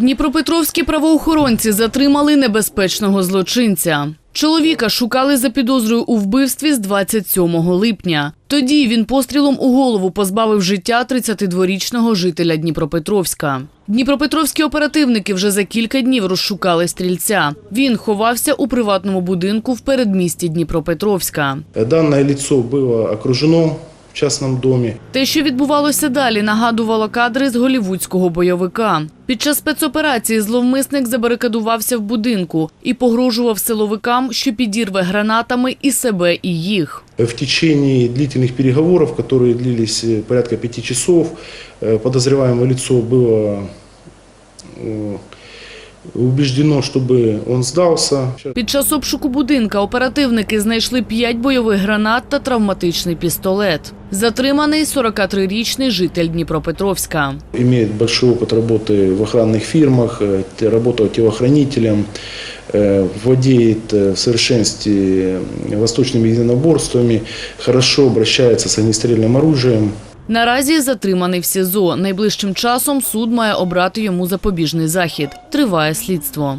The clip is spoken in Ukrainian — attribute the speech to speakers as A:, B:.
A: Дніпропетровські правоохоронці затримали небезпечного злочинця. Чоловіка шукали за підозрою у вбивстві з 27 липня. Тоді він пострілом у голову позбавив життя 32-річного жителя Дніпропетровська. Дніпропетровські оперативники вже за кілька днів розшукали стрільця. Він ховався у приватному будинку в передмісті Дніпропетровська.
B: Данное лицо было окружено в частном доме.
A: Те, що відбувалося далі, нагадувало кадри з голівудського бойовика. Під час спецоперації зловмисник забарикадувався в будинку і погрожував силовикам, що підірве гранатами і себе, і їх.
B: В течение длительных переговоров, которые длились э, порядка пяти часов, э, подозреваемое лицо было э, убеждено, чтобы он сдался.
A: Під час обшуку будинка оперативники знайшли п'ять бойових гранат та травматичний пістолет. Затриманий 43-річний житель Дніпропетровська.
B: Имеет большой опыт работы в охранных фирмах, э, те- работал телохранителем, э, владеет э, в совершенстве э, восточными единоборствами, хорошо обращается с огнестрельным оружием.
A: Наразі затриманий в СІЗО. Найближчим часом суд має обрати йому запобіжний захід. Триває слідство.